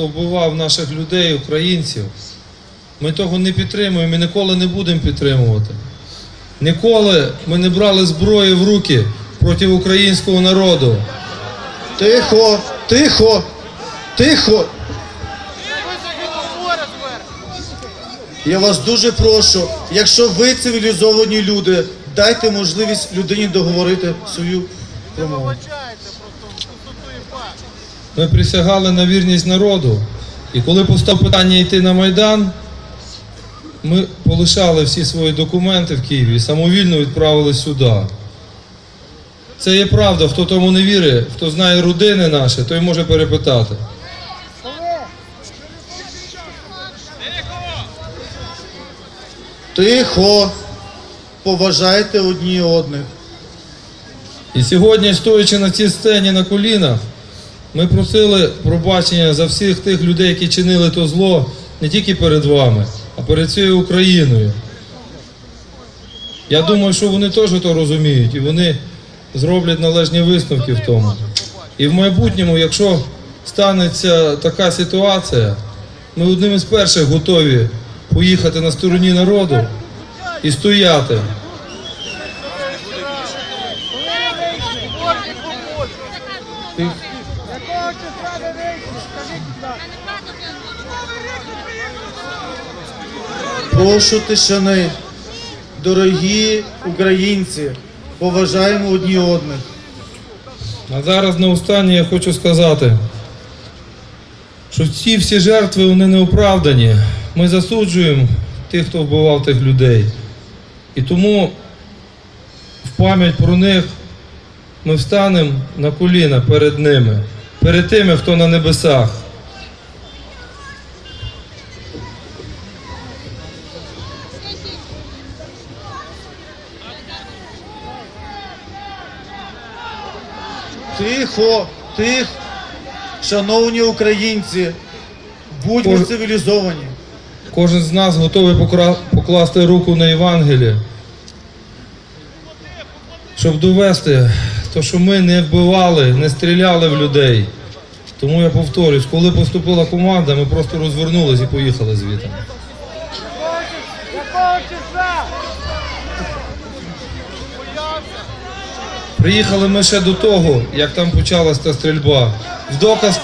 хто вбивав наших людей, українців. Ми того не підтримуємо і ніколи не будемо підтримувати. Ніколи ми не брали зброї в руки проти українського народу. Тихо, тихо, тихо. Я вас дуже прошу, якщо ви цивілізовані люди, дайте можливість людині договорити свою промову. Ми присягали на вірність народу. І коли постав питання йти на Майдан, ми полишали всі свої документи в Києві і самовільно відправили сюди. Це є правда, хто тому не вірить, хто знає родини наші, той може перепитати. Тихо. Поважайте одні одних. І сьогодні, стоячи на цій сцені на колінах, ми просили пробачення за всіх тих людей, які чинили то зло не тільки перед вами, а перед цією Україною. Я думаю, що вони теж то розуміють і вони зроблять належні висновки в тому. І в майбутньому, якщо станеться така ситуація, ми одним із перших готові поїхати на стороні народу і стояти. Якого числа ви вийшли? Скажіть, будь ласка. Прошу тишини. Дорогі українці, поважаємо одні одних. А зараз на останнє я хочу сказати, що ці всі жертви вони не оправдані. Ми засуджуємо тих, хто вбивав тих людей. І тому в пам'ять про них ми встанемо на коліна перед ними, перед тими, хто на небесах. Тихо, тихо. Шановні українці, будьмо Кож- цивілізовані. Кожен з нас готовий покра- покласти руку на Євангеліє, щоб довести, то, що ми не вбивали, не стріляли в людей. Тому я повторюсь, коли поступила команда, ми просто розвернулись і поїхали звідти. Приїхали ми ще до того, як там почалася та стрільба. В доказ